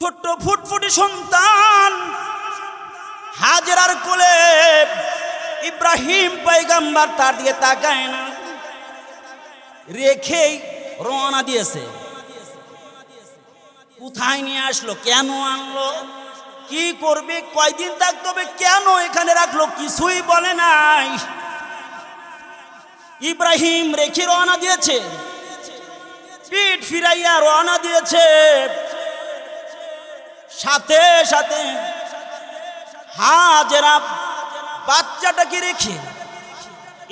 ছোট্ট ফুটফুটি সন্তান হাজরার কোলে ইব্রাহিম পয়গাম্বার তার দিকে তাকায় না। রেখেই রওনা দিয়েছে। কোথায় নিয়ে আসলো? কেন আনলো? কি করবে? কয়দিন থাকতে হবে? কেন এখানে রাখল? কিছুই বলে নাই। ইব্রাহিম রেখে রওনা দিয়েছে। পিঠ ফিরাইয়া রওনা দিয়েছে। সাথে সাথে হাজেরা বাচ্চাটাকে রেখে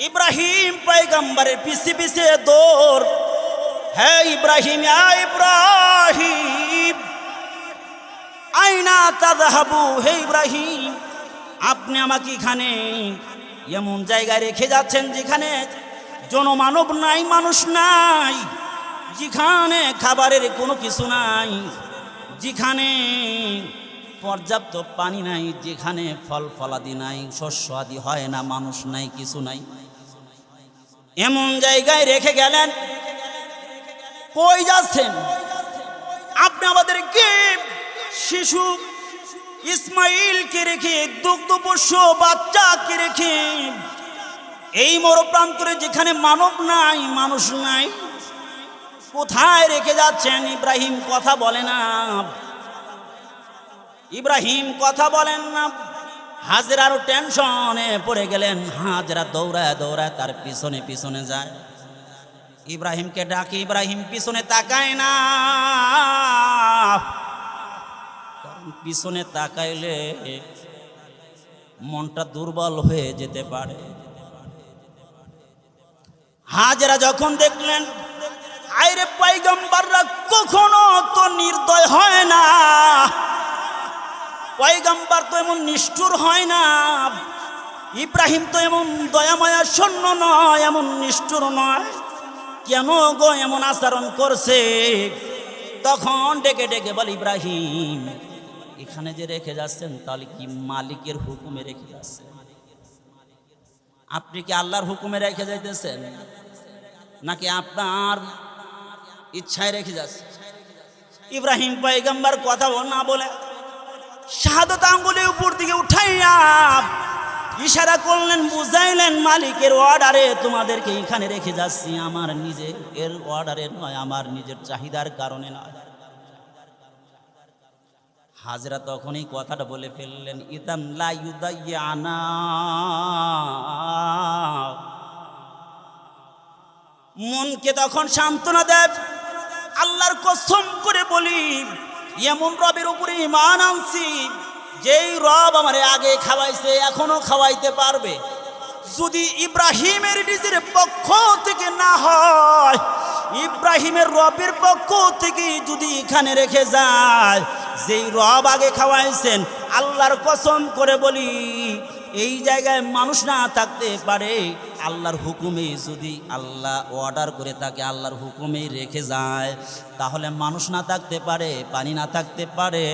ইব্রাহিম পয়গম্বরের পিছে পিছে দৌড়। হ্যাঁ ইব্রাহিম ইব্রাহিম, আইনা তাদহাবু হে ইব্রাহিম, আপনি আমাকে এখানে এমন জায়গায় রেখে যাচ্ছেন যেখানে জনমানব নাই, মানুষ নাই, যেখানে খাবারের কোনো কিছু নাই, যেখানে পর্যাপ্ত পানি নাই, যেখানে ফল ফলাদি নাই, শস্য আদি হয় না, মানুষ নাই, কিছু নাই। এমন জায়গায় রেখে গেলেন। কই যাচ্ছেন? আপনি আমাদেরকে শিশু ইসমাইলকে রেখে দুগ্ধপোষ্য বাচ্চাকে রেখে, এই মরপ্রান্তরে যেখানে মানব নাই, মানুষ নাই, কোথায় রেখে যাচ্ছেন? ইব্রাহিম কথা বলে না। ইব্রাহিম কথা বলেন না। হাজরারও টেনশনে পড়ে গেলেন। হাজরা দৌড়ায় দৌড়ায় তার পিছনে পিছনে যায়। ইব্রাহিমকে ডাকে, ইব্রাহিম, পিছনে তাকায় না। পিছনে তাকাইলে মনটা দুর্বল হয়ে যেতে পারে। হাজরা যখন দেখলেন, আইরে পাইগম্বাররা কখনো তো নির্দয় হয় না। পয়গাম্বার তো এমন নিষ্ঠুর হয় না। ইব্রাহিম তো এমন দয়াময়া শূন্য নয়, এমন নিষ্ঠুর নয়। কেন গো এমন আচরণ করছে? তখন ডেকে ডেকে বল, ইব্রাহিম, এখানে যে রেখে যাচ্ছেন, তাহলে কি মালিকের হুকুমে রেখে যাচ্ছেন? আপনি কি আল্লাহর হুকুমে রেখে যাইতেছেন? নাকি আপনার ইচ্ছায় রেখে যাচ্ছেন? ইব্রাহিম পয়গাম্বার কথা না বলে শাহাদত আঙ্গুলে উপর দিকে উঠাইয়া ইশারা করলেন, বুঝাইলেন, মালিকের অর্ডারে তোমাদেরকে এখানে রেখে যাচ্ছি। আমার নিজের এর অর্ডারে নয়, আমার নিজের চাহিদার কারণে নয়। হাজরা তখনই কথাটা বলে ফেললেন ইতাম মনকে তখন সান্ত্বনা দেব, আল্লাহর কসম করে বলি এমন রবের উপরে ইমান আনছি, যেই রব আমার আগে খাওয়াইছে, এখনও খাওয়াইতে পারবে। যদি ইব্রাহিমের নিজের পক্ষ থেকে না হয় ইব্রাহিমের রবের পক্ষ থেকে যদি এখানে রেখে যায়, যেই রব আগে খাওয়াইছেন, আল্লাহর কসম করে বলি, এই জায়গায় মানুষ না থাকতে পারে। আল্লাহর হুকুমে যদি আল্লাহ অর্ডার করে তাকে আল্লাহর হুকুমে রেখে যায়, তাহলে মানুষ না থাকতে পারে, পানি না থাকতে পারে,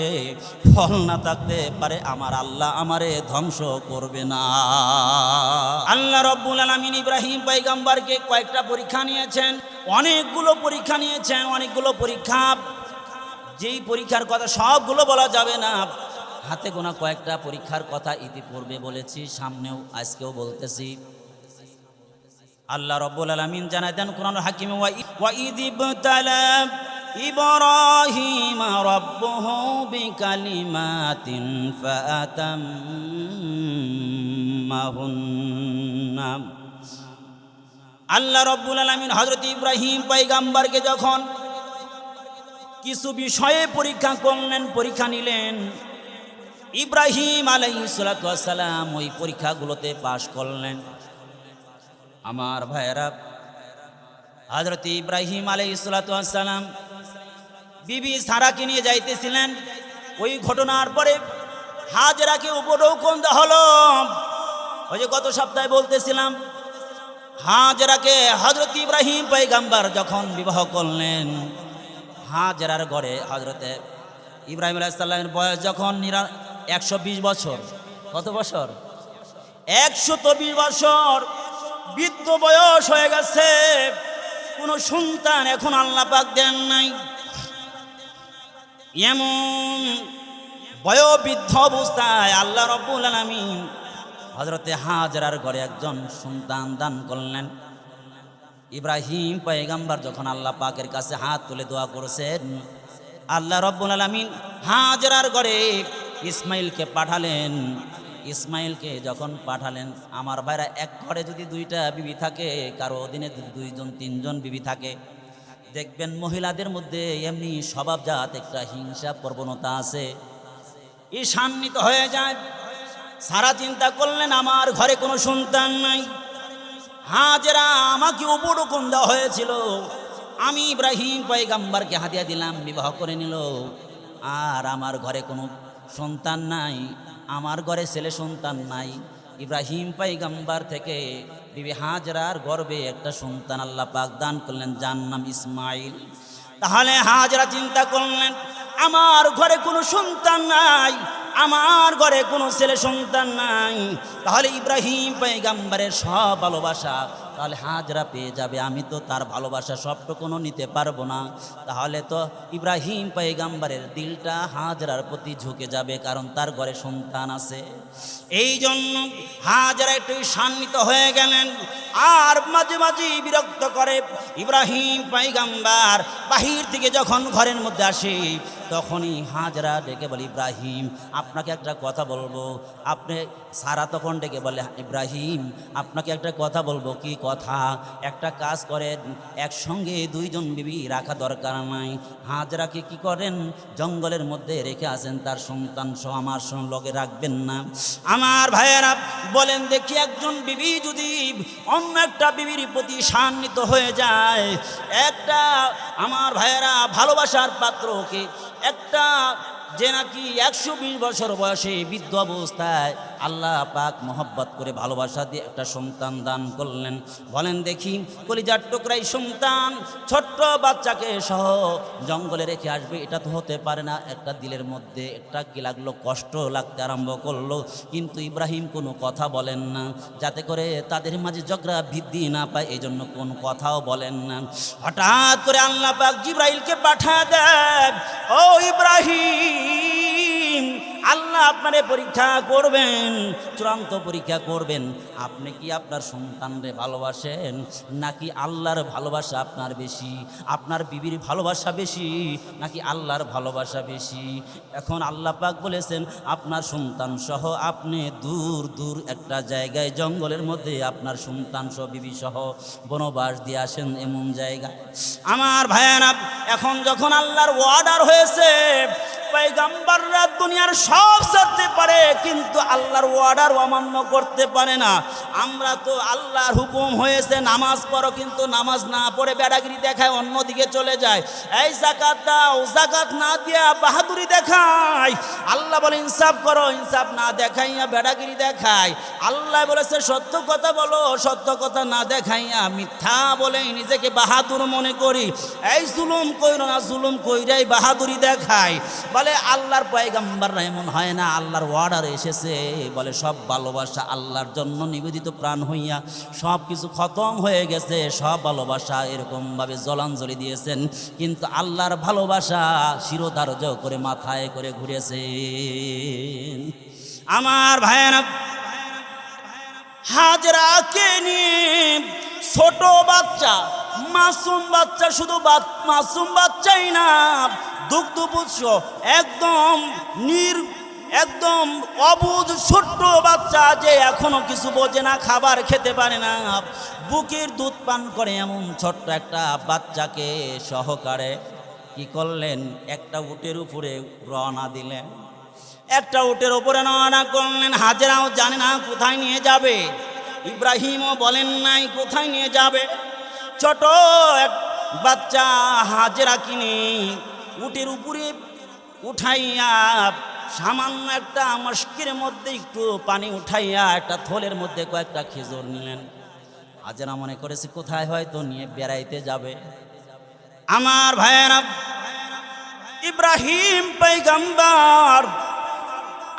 ফল না থাকতে পারে, আমার আল্লাহ আমারে ধ্বংস করবে না। আল্লাহ রব্বুল আলমিন ইব্রাহিম পাইগাম্বারকে কয়েকটা পরীক্ষা নিয়েছেন। অনেকগুলো পরীক্ষা নিয়েছেন অনেকগুলো পরীক্ষা। যেই পরীক্ষার কথা সবগুলো বলা যাবে না। হাতে গোনা কয়েকটা পরীক্ষার কথা ইতিপূর্বে বলেছি, সামনেও আজকেও বলতেছি। আল্লাহ রব্বুল আলামিন জানাই দেন কোরআন হাকিম ইব্রাহিম রাব্বুহু আল্লাহ রব্বুল আলামিন হযরত ইব্রাহিম পাইগাম্বারকে যখন কিছু বিষয়ে পরীক্ষা করলেন, পরীক্ষা নিলেন, ইব্রাহিম আলাইসালাম ওই পরীক্ষাগুলোতে পাশ করলেন। আমার ভাইয়েরা হজরত ইব্রাহিম আলাইসালাম বিবি সারাকে নিয়ে যাইতেছিলেন। ওই ঘটনার পরে হাজরাকে উপরও উপরৌকন হল। ওই যে গত সপ্তাহে বলতেছিলাম হাজরাকে হজরত ইব্রাহিম পৈগাম্বার যখন বিবাহ করলেন, হাজরার ঘরে হজরতে ইব্রাহিম আলাইসাল্লামের বয়স যখন নিরা একশো বিশ বছর। কত বছর? একশো বছর। বৃদ্ধ বয়স হয়ে গেছে। কোনো সন্তান এখন আল্লাহ পাক দেন নাই। এমন বয়োবৃদ্ধ অবস্থায় আল্লাহ রব্বুল আলমিন হজরতে হাজরার ঘরে একজন সন্তান দান করলেন। ইব্রাহিম পয়গাম্বার যখন আল্লাহ পাকের কাছে হাত তুলে দোয়া করেছেন, আল্লাহ রব্বুল আলমিন হাজরার ঘরে ইসমাইলকে পাঠালেন। ইসমাইলকে যখন পাঠালেন, আমার ভাইরা এক ঘরে যদি দুইটা বিবি থাকে, কারও অধীনে দুইজন, তিনজন বিবি থাকে, দেখবেন মহিলাদের মধ্যে এমনি স্বভাবজাত একটা হিংসা প্রবণতা আছে। ঈশান্বিত হয়ে যায়। সারা চিন্তা করলেন, আমার ঘরে কোনো সন্তান নাই। হাজেরা আমাকে উপরকম দেওয়া হয়েছিল। আমি ইব্রাহিম পয়গাম্বারকে হাতিয়া দিলাম, বিবাহ করে নিল। আর আমার ঘরে কোনো সন্তান নাই, আমার ঘরে ছেলে সন্তান নাই। ইব্রাহিম পাইগাম্বার থেকে বিবি হাজরার গর্বে একটা সন্তান আল্লাহ পাক দান করলেন, যার নাম ইসমাইল। তাহলে হাজরা চিন্তা করলেন, আমার ঘরে কোনো সন্তান নাই আমার ঘরে কোনো ছেলে সন্তান নাই। তাহলে ইব্রাহিম পয়গাম্বারের সব ভালোবাসা তাহলে হাজরা পেয়ে যাবে। আমি তো তার ভালোবাসা সবটুকুনো নিতে পারব না। তাহলে তো ইব্রাহিম পয়গাম্বারের দিলটা হাজরার প্রতি ঝুঁকে যাবে কারণ তার ঘরে সন্তান আছে। এই জন্য হাজরা একটু শান্বিত হয়ে গেলেন আর মাঝে মাঝে বিরক্ত করে ইব্রাহিম পাইগাম্বার বাহির থেকে যখন ঘরের মধ্যে আসে তখনই হাজরা ডেকে বলে, ইব্রাহিম, আপনাকে একটা কথা বলব। আপনি সারা তখন ডেকে বলে, ইব্রাহিম, আপনাকে একটা কথা বলব। কি কথা? একটা কাজ করেন, একসঙ্গে দুইজন বিবি রাখা দরকার নাই। হাজরাকে কি করেন? জঙ্গলের মধ্যে রেখে আসেন, তার সন্তান সহ আমার সঙ্গে লগে রাখবেন না। আমার ভাইয়েরা, বলেন দেখি একজন বিবি যদি অন্য একটা বিবির প্রতি শান্বিত হয়ে যায় একটা আমার ভাইয়েরা ভালোবাসার পাত্রকে একটা যে নাকি একশো বিশ বছর বয়সে বৃদ্ধ অবস্থায় আল্লাহ পাক মোহব্বত করে ভালোবাসা দিয়ে একটা সন্তান দান করলেন। বলেন দেখি, কলিজার টুকরাই সন্তান ছোট্ট বাচ্চাকে সহ জঙ্গলে রেখে আসবে, এটা তো হতে পারে না। একটা দিলের মধ্যে একটা কি লাগল, কষ্ট লাগতে আরম্ভ করল। কিন্তু ইব্রাহিম কোনো কথা বলেন না, যাতে করে তাদের মাঝে ঝগড়া বৃদ্ধি না পায় এই জন্য কোনো কথাও বলেন না। হঠাৎ করে আল্লাহ পাক জিব্রাইলকে পাঠা দেয় ও ইব্রাহিম, আল্লাহ আপনারে পরীক্ষা করবেন। চূড়ান্ত পরীক্ষা করবেন। আপনি কি আপনার সন্তানরে ভালোবাসেন? নাকি আল্লাহর ভালোবাসা আপনার বেশি? আপনার বিবির ভালোবাসা বেশি? নাকি আল্লাহর ভালোবাসা বেশি? এখন আল্লাহ পাক বলেছেন, আপনার সন্তান সহ আপনি দূর দূর একটা জায়গায়, জঙ্গলের মধ্যে আপনার সন্তান সহ বিবি সহ বনবাস দিয়ে আসেন এমন জায়গায়। আমার ভাইয়ানা এখন যখন আল্লাহর ওয়ার্ডার হয়েছে, পয়গাম্বাররা দুনিয়ার সব ছাড়তে পারে, কিন্তু আল্লাহর অর্ডার অমান্য করতে পারে না। আমরা তো আল্লাহর হুকুম হয়েছে, নামাজ পড়ো, কিন্তু নামাজ না পড়ে বেড়াগিরি দেখায়, অন্যদিকে চলে যায়। এই জাকাত দাও জাকাত না দিয়া বাহাদুরি দেখায়। আল্লাহ বলে, ইনসাফ করো, ইনসাফ না দেখাইয়া বেড়াগিরি দেখায়। আল্লাহ বলেছে, সত্য কথা বলো, সত্য কথা না দেখাইয়া মিথ্যা বলে নিজেকে বাহাদুর মনে করি। এই জুলুম কইর না, জুলুম কইরাই বাহাদুরি দেখায়। বলে, আল্লাহর পয়গাম্বাররা এমন হয় না, আল্লাহর অর্ডার এসেছে। বলে, সব ভালোবাসা আল্লাহর জন্য নিবেদিত প্রাণ হইয়া সব কিছু খতম হয়ে গেছে, সব ভালোবাসা এরকমভাবে জলাঞ্জলি দিয়েছেন। কিন্তু আল্লাহর ভালোবাসা শিরোধার্য করে মাথায় করে ঘুরেছে আমার ভাইয়েরা হাজরাকে নিয়ে ছোট বাচ্চা, মাসুম বাচ্চা শুধু মাসুম বাচ্চাই না দুগ্ধপুষ্য একদম নির একদম অবুজ ছোট্ট বাচ্চা যে এখনও কিছু বোঝে না, খাবার খেতে পারে না। বুকের দুধ পান করে এমন ছোট্ট একটা বাচ্চাকে সহকারে কি করলেন? একটা উটের উপরে রওনা দিলেন। একটা উটের উপরে রওনা করলেন। হাজেরাও জানে না কোথায় নিয়ে যাবে। ইব্রাহিমও বলেন নাই কোথায় নিয়ে যাবে। ছোট এক বাচ্চা হাজেরা কিনে উটের উপরে উঠাইয়া সামান্য একটা মস্কির মধ্যে একটু পানি উঠাইয়া একটা থলের মধ্যে কয়েকটা খেজুর নিলেন। হাজেরা মনে করেছে, কোথায় হয়তো নিয়ে বেড়াইতে যাবে? আমার ভাইয়েরা, ইব্রাহিম পৈগম্বর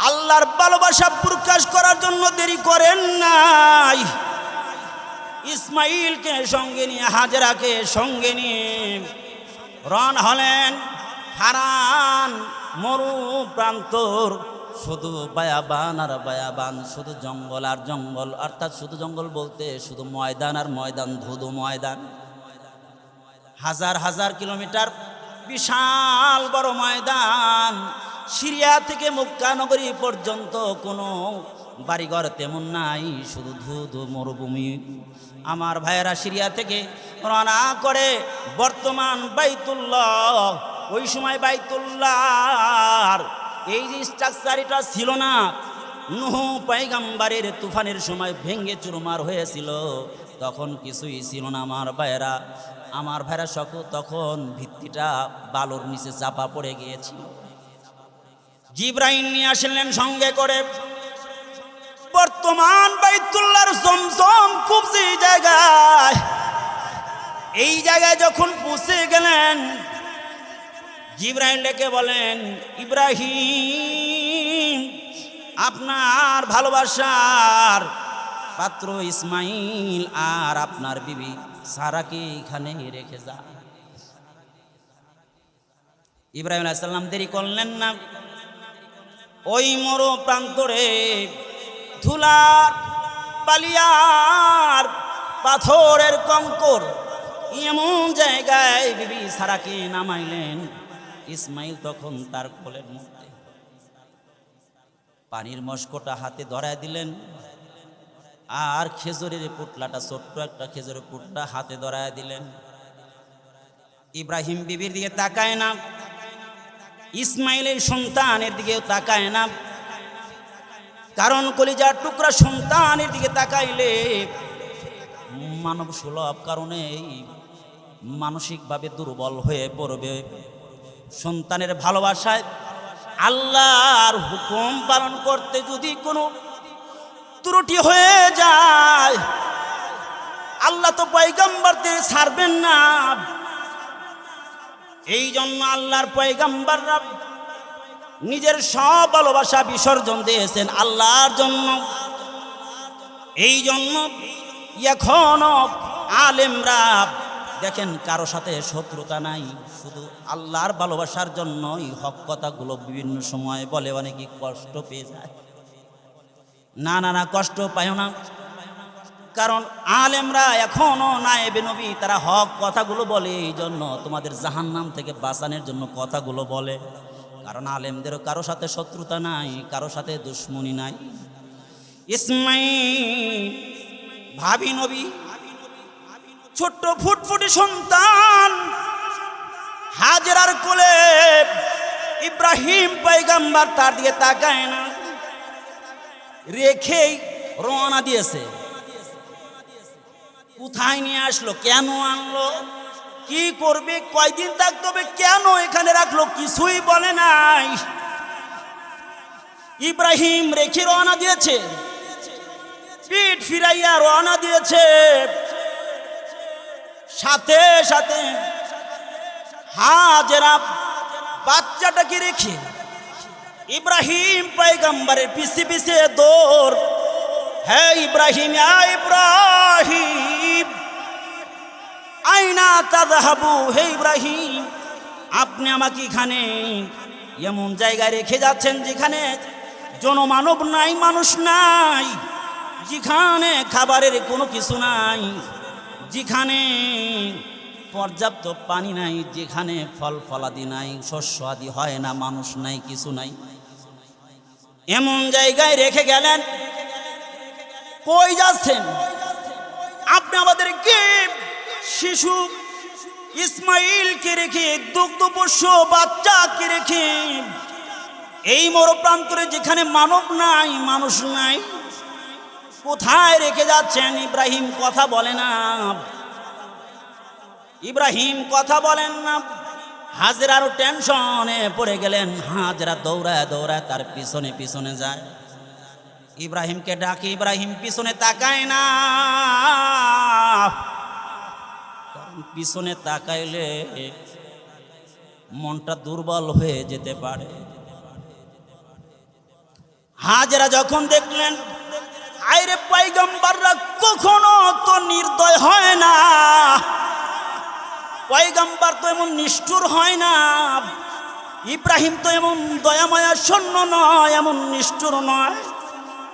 আল্লাহর ভালোবাসা প্রকাশ করার জন্য দেরি করেন নাই। ইসমাইলকে সঙ্গে নিয়ে, হাজরাকে সঙ্গে নিয়ে রন হলেন হারান মরু প্রান্তর শুধু বায়াবান আর বায়াবান, শুধু জঙ্গল আর জঙ্গল। অর্থাৎ শুধু জঙ্গল বলতে শুধু ময়দান আর ময়দান, ধুধু ময়দান। হাজার হাজার কিলোমিটার বিশাল বড় ময়দান। সিরিয়া থেকে মক্কা নগরী পর্যন্ত কোনো বাড়িঘর তেমন নাই, শুধু ধুধু মরুভূমি। আমার ভাইয়েরা সিরিয়া থেকে রওনা করে বর্তমান বাইতুল্লাহ ওই সময় বাইতুল্লাহ এই যে স্ট্রাকচার এটা ছিল না, নুহ পাইগাম্বারের তুফানের সময় ভেঙ্গে চুরমার হয়েছিল, তখন কিছুই ছিল না আমার ভাইয়েরা। আমার ভাইরা সকল তখন ভিত্তিটা বালুর নিচে চাপা পড়ে গিয়েছিল। জিব্রাহিম নিয়ে আসলেন সঙ্গে করে। বর্তমান বাইতুল্লাহর জমজম খুব যে জায়গায়, এই জায়গায় যখন পৌঁছে গেলেন জিব্রাহিম ডেকে বলেন, ইব্রাহিম, আপনার ভালোবাসার পাত্র ইসমাইল আর আপনার বিবি সারাকে এখানে রেখে যা ইব্রাহিম আলাইসাল্লাম দেরি করলেন না। ওই মরো প্রান্তরে ধুলার পালিয়ার পাথরের কঙ্কর, এমন জায়গায় বিবি সারাকে নামাইলেন। ইসমাইল তখন তার কোলের মধ্যে পানির মস্কটা হাতে ধরায় দিলেন। আর খেজুরের পুটলাটা, ছোট্ট একটা খেজুরের পুটলা হাতে ধরায় দিলেন। ইব্রাহিম বিবির দিকে তাকায় না। ইসমাইলের সন্তানের দিকেও তাকায় না। কারণ কলিজার টুকরা সন্তানের দিকে তাকাইলে মানব সুলভ কারণে মানসিকভাবে দুর্বল হয়ে পড়বে। সন্তানের ভালোবাসায় আল্লাহর হুকুম পালন করতে যদি কোনো ত্রুটি হয়ে যায়, আল্লাহ তো পয়গাম্বারদের ছাড়বেন না। এই জন্য আল্লাহর পয়গাম্বাররা নিজের সব ভালোবাসা বিসর্জন দিয়েছেন আল্লাহর জন্য। এই জন্য এখনও আলেমরা দেখেন কারও সাথে শত্রুতা নাই, শুধু আল্লাহর ভালোবাসার জন্যই হক কথাগুলো বিভিন্ন সময় বলে, অনেকে কষ্ট পেয়ে যায়। না না না, কষ্ট পায় না। কারণ আলেমরা এখনও নায়েবে নবী, তারা হক কথাগুলো বলে এই জন্য তোমাদের জাহান্নাম থেকে বাঁচানোর জন্য কথাগুলো বলে। কারণ আলেমদেরও কারও সাথে শত্রুতা নাই, কারও সাথে দুশ্মনী নাই। ইসমাই ভাবি নবী ছোট্ট ফুটফুটি সন্তান হাজরার কোলে ইব্রাহিম পৈগাম্বার তার দিকে তাকায় না, রেখেই রওনা দিয়েছে। কোথায় নিয়ে আসলো? কেন আনলো? কি করবে? কয়দিন থাকতে হবে? কেন এখানে রাখল? কিছুই বলে নাই। ইব্রাহিম রেখে রওনা দিয়েছে। পিঠ ফিরাইয়া রওনা দিয়েছে। সাথে সাথে হাজেরা বাচ্চাটাকে রেখে ইব্রাহিম পয়গম্বরের পিছে পিছে দৌড়। হে ইব্রাহিম ইব্রাহিম, আইনা তাযহাবু, হে ইব্রাহিম, আপনি আমাকে এখানে এমন জায়গায় রেখে যাচ্ছেন যেখানে জনমানব নাই, মানুষ নাই, যেখানে খাবারের কোনো কিছু নাই। যেখানে পর্যাপ্ত পানি নাই, যেখানে ফল ফলাদি নাই, শস্য আদি হয় না, মানুষ নাই, কিছু নাই। এমন জায়গায় রেখে গেলেন। কই যাচ্ছেন? আপনি আমাদেরকে শিশু ইসমাইলকে রেখে দুগ্ধপোষ্য বাচ্চাকে রেখে, এই মরপ্রান্তরে যেখানে মানব নাই, মানুষ নাই কোথায় রেখে যাচ্ছেন? ইব্রাহিম কথা বলে না। ইব্রাহিম কথা বলেন না। হাজরারও টেনশনে পড়ে গেলেন। হাজরা দৌড়ায় দৌড়ায় তার পিছনে পিছনে যায়। ইব্রাহিমকে ডাকে, ইব্রাহিম, পিছনে তাকায় না। পিছনে তাকাইলে মনটা দুর্বল হয়ে যেতে পারে। হাজরা যখন দেখলেন আইরে পাইগম্বাররা কখনো তো নির্দয় হয় না। পয়গাম্বার তো এমন নিষ্ঠুর হয় না। ইব্রাহিম তো এমন দয়াময়া শূন্য নয়, এমন নিষ্ঠুর নয়।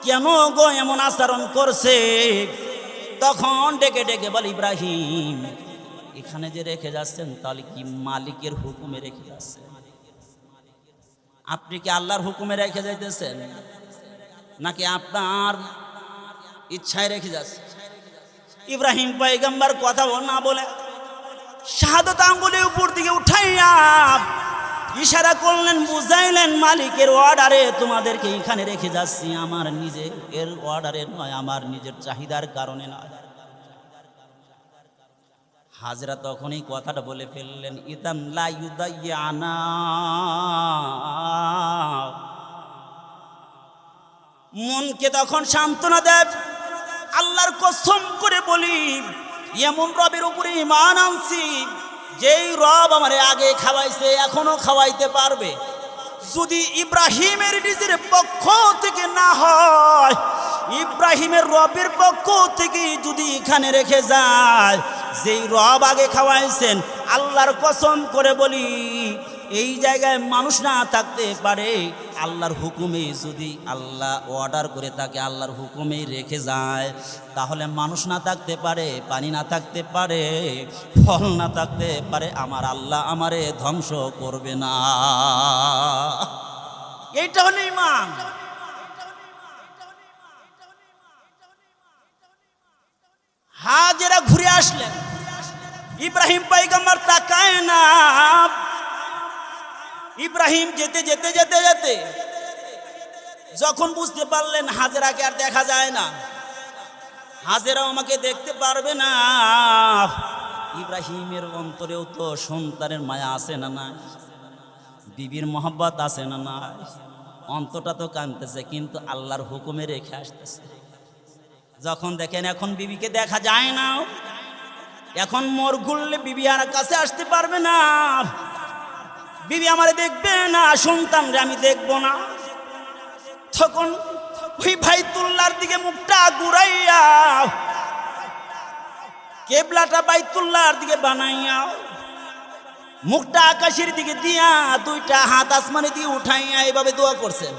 কেন গো এমন আচরণ করছে? তখন ডেকে ডেকে বল, ইব্রাহিম, এখানে যে রেখে যাচ্ছেন, তাহলে কি মালিকের হুকুমে রেখে যাচ্ছেন? আপনি কি আল্লাহর হুকুমে রেখে যাইতেছেন? নাকি আপনার ইচ্ছায় রেখে যাচ্ছে ইব্রাহিম পয়গম্বর কথা না বলে। শাহাদত আঙ্গুলি উপর দিকে উঠাইয়া ইশারা করলেন, বুঝাইলেন, মালিকের অর্ডারে তোমাদেরকে এখানে রেখে যাচ্ছি। আমার নিজের এর অর্ডারে নয়, আমার নিজের চাহিদার কারণে নয়। হাজরা তখনই কথাটা বলে ফেললেন ইউদাইয়ানা। মনকে তখন সান্ত্বনা দেব আল্লাহর কসম করে বলি, এমন রবের উপরে ইমান আনছি, যেই রব আমার আগে খাওয়াইছে, এখনও খাওয়াইতে পারবে। যদি ইব্রাহিমের নিজের পক্ষ থেকে না হয় ইব্রাহিমের রবের পক্ষ থেকে যদি এখানে রেখে যায়, যেই রব আগে খাওয়াইছেন, আল্লাহর কসম করে বলি, এই জায়গায় মানুষ না থাকতে পারে, আল্লাহর হুকুমে যদি আল্লাহ অর্ডার করে তাকে আল্লাহর হুকুমেই রেখে যায়, তাহলে মানুষ না থাকতে পারে, পানি না থাকতে পারে, ফল না থাকতে পারে, আমার আল্লাহ আমারে ধ্বংস করবে না। এইটা হলো ইমান হাজেরা ঘুরে আসলেন। ইব্রাহিম পাইগাম্বার তাকায় না। ইব্রাহিম যেতে যেতে যেতে যেতে যখন বুঝতে পারলেন হাজেরাকে আর দেখা যায় না, হাজেরাও আমাকে দেখতে পারবে না। ইব্রাহিমের অন্তরেও তো সন্তানের মায়া আছে না না বিবির মোহব্বত আছে না না অন্তটা তো কানতেছে কিন্তু আল্লাহর হুকুমে রেখে আসতেছে। যখন দেখেন এখন বিবিকে দেখা যায় না, এখন মোর ঘুরলে বিবি আর কাছে আসতে পারবে না। বিবি আমারে দেখবে না সন্তানরে আমি দেখব না। তখন ওই ভাই তুল্লার দিকে মুখটা ঘুরাইয়া কেবলাটা বাইতুল্লাহর দিকে বানাইয়া মুখটা আকাশের দিকে দিয়া দুইটা হাত আসমানে দিয়ে উঠাইয়া এভাবে দোয়া করছেন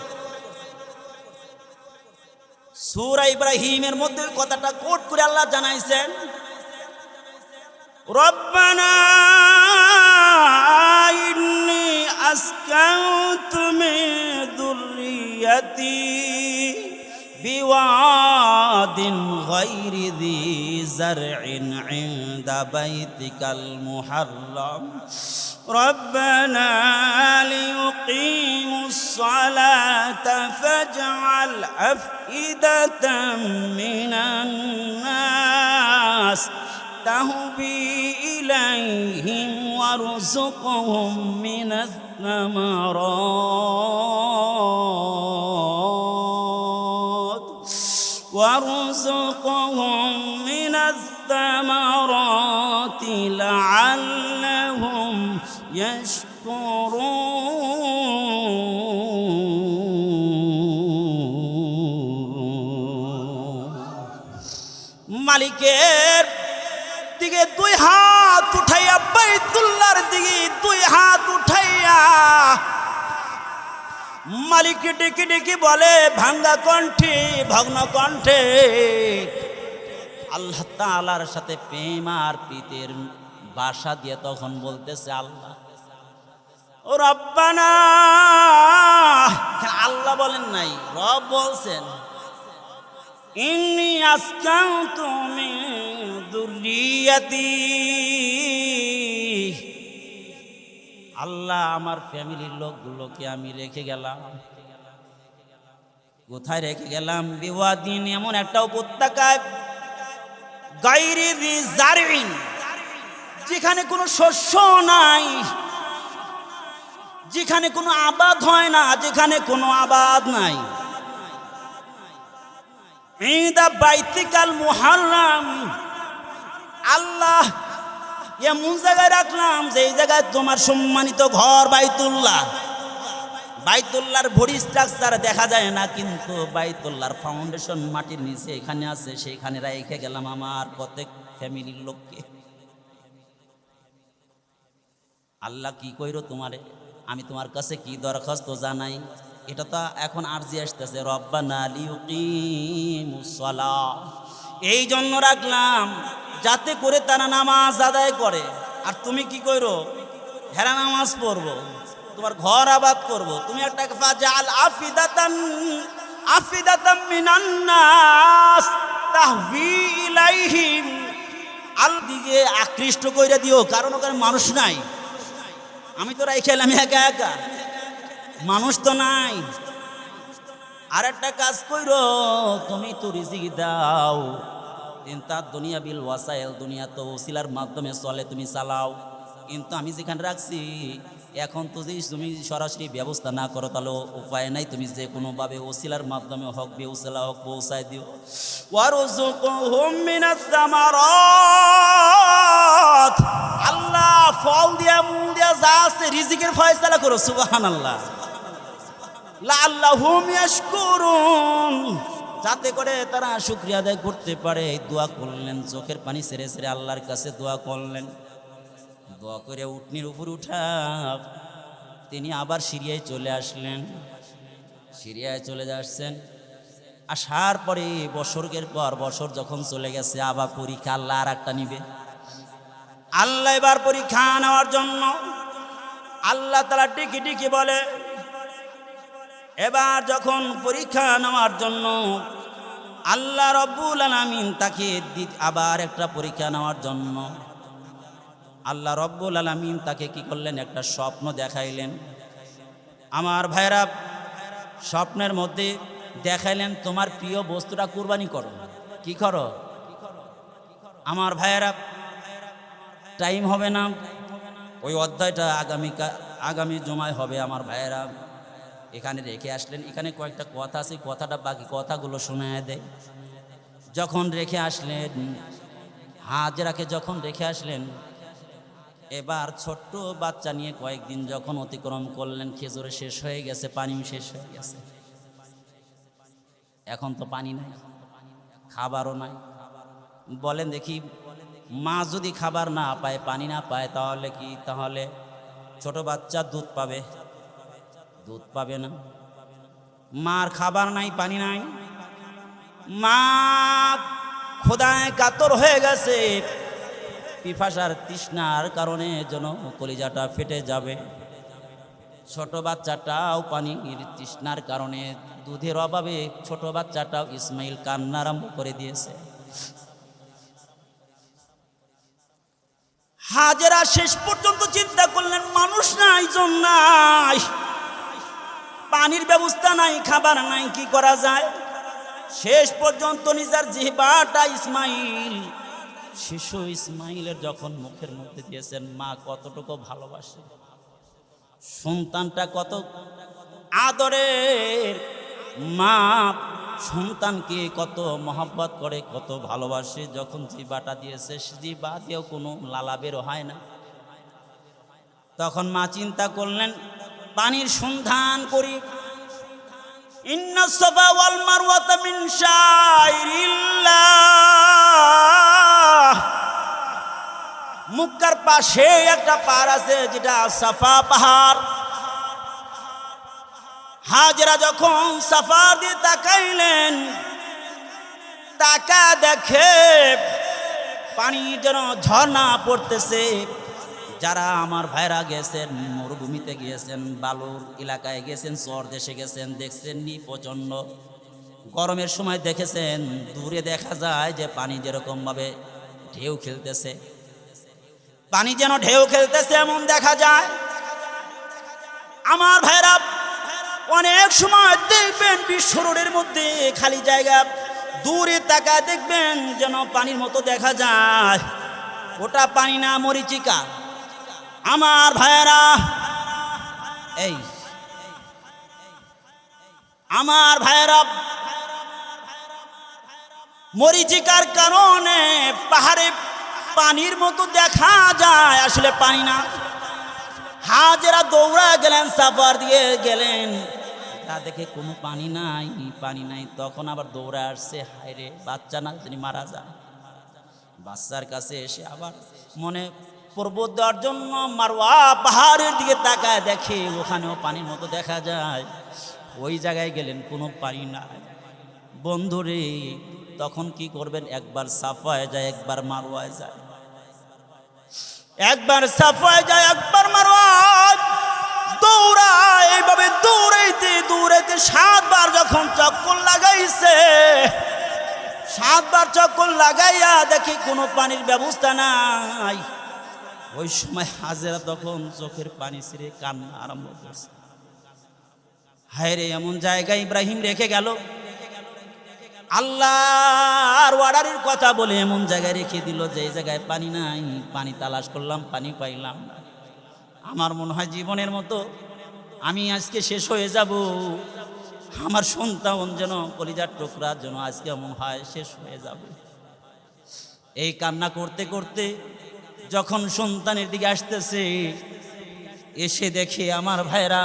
সুরা ইব্রাহিমের মধ্যে কথাটা কোট করে আল্লাহ জানাইছেন রব্বানা ইন্নী আসকাউতু মিন যুররিয়াতি بواد غير ذي زرع عند بيتك المحرم. ربنا ليقيموا الصلاة فاجعل أفئدة من الناس. تهوي إليهم وارزقهم من الثمرات. وارزقهم من الثمرات لعلهم يشكرون মালিকের দিকে দুই হাত উঠাইয়া বাইতুল্লার দিকে দুই হাত উঠাইয়া মালিককে ডেকে ডেকে বলে, ভাঙ্গা কণ্ঠে, ভগ্ন কণ্ঠে। আল্লাহ তালার সাথে প্রেম আর পিতের বাসা দিয়ে তখন বলতেছে আল্লাহ, ও রব্বানা। আল্লাহ বলেন নাই, রব বলছেন, ইন্নি আসকান্তু তুমি দুররিয়াতি। আল্লাহ আমার ফ্যামিলির লোকগুলোকে আমি রেখে গেলাম। কোথায় রেখে গেলাম? বিওয়াদিন এমন একটা উপত্যকায় যেখানে কোনো শস্য নাই, যেখানে কোনো আবাদ হয় না, যেখানে কোনো আবাদ নাই। বাইতিকাল আল্লাহ এমন জায়গায় রাখলাম যে এই জায়গায় তোমার সম্মানিত ঘর বাইতুল্লাহ। বাইতুল্লাহর ভরি স্ট্রাকচার দেখা যায় না, কিন্তু বাইতুল্লাহর ফাউন্ডেশন মাটির নিচে এখানে আছে সেইখানে রেখে গেলাম আমার প্রত্যেক ফ্যামিলির লোককে। আল্লাহ কি কইরো তোমারে? আমি তোমার কাছে কি দরখাস্ত জানাই? এটা তো এখন আরজি আসতেছে, রব্বানা লিউকিমুসসালা এই জন্য রাখলাম যাতে করে তারা নামাজ আদায় করে। আর তুমি কি করো? হেরা নামাজ পড়ব। তোমার ঘর আবাদ করব। তুমি একটা ফাজাল আফিদাতান, আফিদাতাম মিনান নাস আল দিকে আকৃষ্ট কইরা দিও, কারণ ওখানে মানুষ নাই। আমি তো রাই খেলাম একা একা। মানুষ তো নাই। আর একটা কাজ কইরো, তুমি তো রিজিক দাও। তার দুনিয়া বিল ওয়াসাইল, দুনিয়া তো ওসিলার মাধ্যমে চলে, তুমি চালাও। কিন্তু আমি যেখানে রাখছি, এখন তো যদি তুমি সরাসরি ব্যবস্থা না করো, তাহলে উপায় নাই, তুমি যে কোনোভাবে ওসিলার মাধ্যমে হক বেউসিলা হক পৌঁছায় দিও। আল্লাহ, ফল দিয়া, মূল দিয়া যা আছে, রিজিকের ফয়সালা করো, সুবহানাল্লাহ। লাল্লাহুম ইয়াশকুরুন। যাতে করে তারা শুক্রিয়া আদায় করতে পারে। দোয়া করলেন, চোখের পানি সেরে সেরে আল্লাহর কাছে দোয়া করলেন। দোয়া করে উঠনির উপর উঠা, তিনি আবার সিরিয়ায় চলে আসলেন। সিরিয়ায় চলে আসছেন আসার পরে বছরের পর বছর যখন চলে গেছে, আবার পরীক্ষা আল্লাহ আর একটা নিবে। আল্লাহ এবার পরীক্ষা নেওয়ার জন্য আল্লাহ তারা টিকি টিকি বলে এবার যখন পরীক্ষা নেওয়ার জন্য আল্লাহ রব্বুল আলামিন তাকে আবার একটা পরীক্ষা নেওয়ার জন্য। আল্লাহ রব্বুল আলামিন তাকে কি করলেন? একটা স্বপ্ন দেখাইলেন। আমার ভাইরা স্বপ্নের মধ্যে দেখাইলেন, তোমার প্রিয় বস্তুটা কুরবানি করো। কি করো? আমার ভাইয়েরা, টাইম হবে না। ওই অধ্যায়টা আগামী আগামী জমায় হবে আমার ভাইয়েরা। এখানে রেখে আসলেন। এখানে কয়েকটা কথা আছে কথাটা বাকি কথাগুলো শোনায় দেয়। যখন রেখে আসলেন, হাজরাকে যখন রেখে আসলেন, এবার ছোট্ট বাচ্চা নিয়ে কয়েকদিন যখন অতিক্রম করলেন, খেজুরে শেষ হয়ে গেছে, পানিও শেষ হয়ে গেছে। এখন তো পানি নাই, খাবারও নাই। বলেন দেখি, মা যদি খাবার না পায়, পানি না পায়, তাহলে কি? তাহলে ছোট বাচ্চা দুধ পাবে। দুধ পাবে না। মার খাবার নাই, পানি নাই। মা, খোদায় কাতর হয়ে গেছে। পিফাসার তৃষ্ণার কারণে যেন কলিজাটা ফেটে যাবে। ছোট বাচ্চাটাও পানির তৃষ্ণার কারণে দুধের অভাবে ছোট বাচ্চাটাও ইসমাইল কান্না আরম্ভ করে দিয়েছে। হাজেরা শেষ পর্যন্ত চিন্তা করলেন, মানুষ নাই জন নাই। পানির ব্যবস্থা নাই, খাবার নাই, কি করা যায়? শেষ পর্যন্ত নিজের জিহবাটা ইসমাইল, শিশু ইসমাইলের যখন মুখের মধ্যে দিয়েছেন, মা কতটুকু ভালোবাসে? সন্তানটা কত আদরের? মা সন্তানকে কত মহব্বত করে, কত ভালোবাসে, যখন জিবাটা দিয়েছে জিবা দিয়েও কোনো লালা বেরো হয় না। তখন মা চিন্তা করলেন পানির সন্ধান করি। ইন্না সফা ওয়াল মুক্কার পাশে একটা পাহাড় আছে যেটা সাফা পাহাড়। হাজরা যখন সাফার দিয়ে তাকাইলেন, তাকা দেখে পানি যেন ঝর্ণা পড়তেছে। যারা আমার ভাইরা গেছেন, মরুভূমিতে গিয়েছেন, বালুর এলাকায় গেছেন, চর দেশে গেছেন দেখছেন নি প্রচণ্ড গরমের সময় দেখেছেন, দূরে দেখা যায় যে পানি যেরকমভাবে ঢেউ খেলতেছে। পানি যেন ঢেউ খেলতেছে এমন দেখা যায়। আমার ভাইরা অনেক সময় দেখবেন বিশ্ব রোডের মধ্যে খালি জায়গা, দূরে তাকায় দেখবেন যেন পানির মতো দেখা যায়। ওটা পানি না মরিচিকা। আমার ভাইয়েরা, এই, আমার ভাইয়েরা, মরিচিকার কারণে পাহাড়ে পানির মতো দেখা যায়, আসলে পানি না। হাজেরা দৌড়া গেলেন, সাফার দিয়ে গেলেন। তা দেখে কোনো পানি নাই পানি নাই, তখন আবার দৌড়া আসছে, হায়রে, বাচ্চা না তিনি মারা যায় বাচ্চার কাছে এসে আবার মনে পর্বত দেওয়ার জন্য মারওয়া পাহাড়ের দিকে তাকায় দেখে ওখানেও পানির মতো দেখা যায়। ওই জায়গায় গেলেন, কোনো পানি নাই। বন্ধুরে তখন কি করবেন? একবার সাফায় যায়, একবার মারওয়ায় যায়। একবার সাফায় যায়, একবার মারওয়ায়। দৌড়ায়, এইভাবে দৌড়াইতে দৌড়াইতে সাতবার যখন চক্কর লাগাইছে, সাতবার চক্কর লাগাইয়া দেখি কোনো পানির ব্যবস্থা নাই। ওই সময় হাজেরা তখন চোখের পানি ছিঁড়ে কান্না আরম্ভ করছে। হায় রে এমন জায়গায় ইব্রাহিম রেখে গেল। আল্লাহর অর্ডারের কথা বলে এমন জায়গায় রেখে দিল যে জায়গায় পানি নাই, পানি তালাশ করলাম, পানি পাইলাম আমার মনে হয় জীবনের মতো আমি আজকে শেষ হয়ে যাব। আমার সন্তান যেন কলিজার টুকরা যেন আজকে এমন হয় শেষ হয়ে যাবে। এই কান্না করতে করতে যখন সন্তানের দিকে আসতেছে, এসে দেখে আমার ভাইরা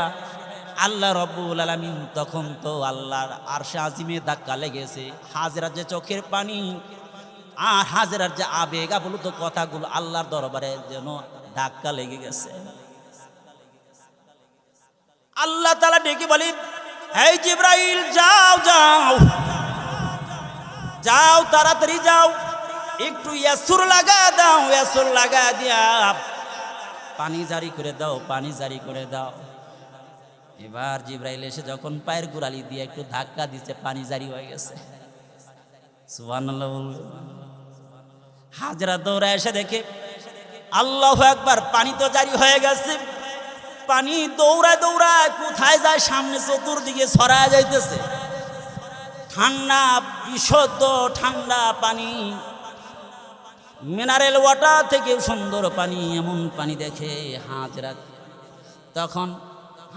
আল্লাহ রব্বুল আলমিন তখন তো আল্লাহর আরশে আজিমে ধাক্কা লেগেছে। হাজরার যে চোখের পানি আর হাজরার যে আবেগ আবলুত কথাগুলো আল্লাহর দরবারে যেন ধাক্কা লেগে গেছে। আল্লাহ তালা ডেকে বলি, এই জিব্রাইল, যাও যাও। যাও, তাড়াতাড়ি যাও। একটু ইয়াসুর লাগা দাও, ইয়াসুর লাগা দিয়া। পানি জারি করে দাও, পানি জারি করে দাও। এবার জিব্রাইল এসে যখন পায়ের গুড়ালি দিয়ে একটু ধাক্কা দিচ্ছে পানি জারি হয়ে গেছে। হাজরা দৌড়া এসে দেখে, আল্লাহ একবার পানি তো জারি হয়ে গেছে। পানি দৌড়ায় দৌড়ায় কোথায় যায়, সামনে চতুর্দিকে ছড়ায় যাইতেছে। ঠান্ডা বিশুদ্ধ ঠান্ডা পানি। মিনারেল ওয়াটার থেকে সুন্দর পানি, এমন পানি দেখে হাজরা। তখন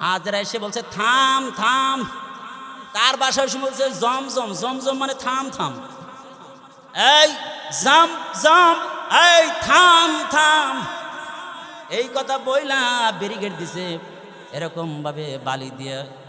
হাজরা এসে বলছে, থাম থাম। তার বাসায় এসে বলছে জমজম জমজম মানে থাম থাম। এই, জাম জাম, এই, থাম থাম। এই কথা বইলা ব্যারিকেড দিছে এরকম ভাবে বালি দিয়ে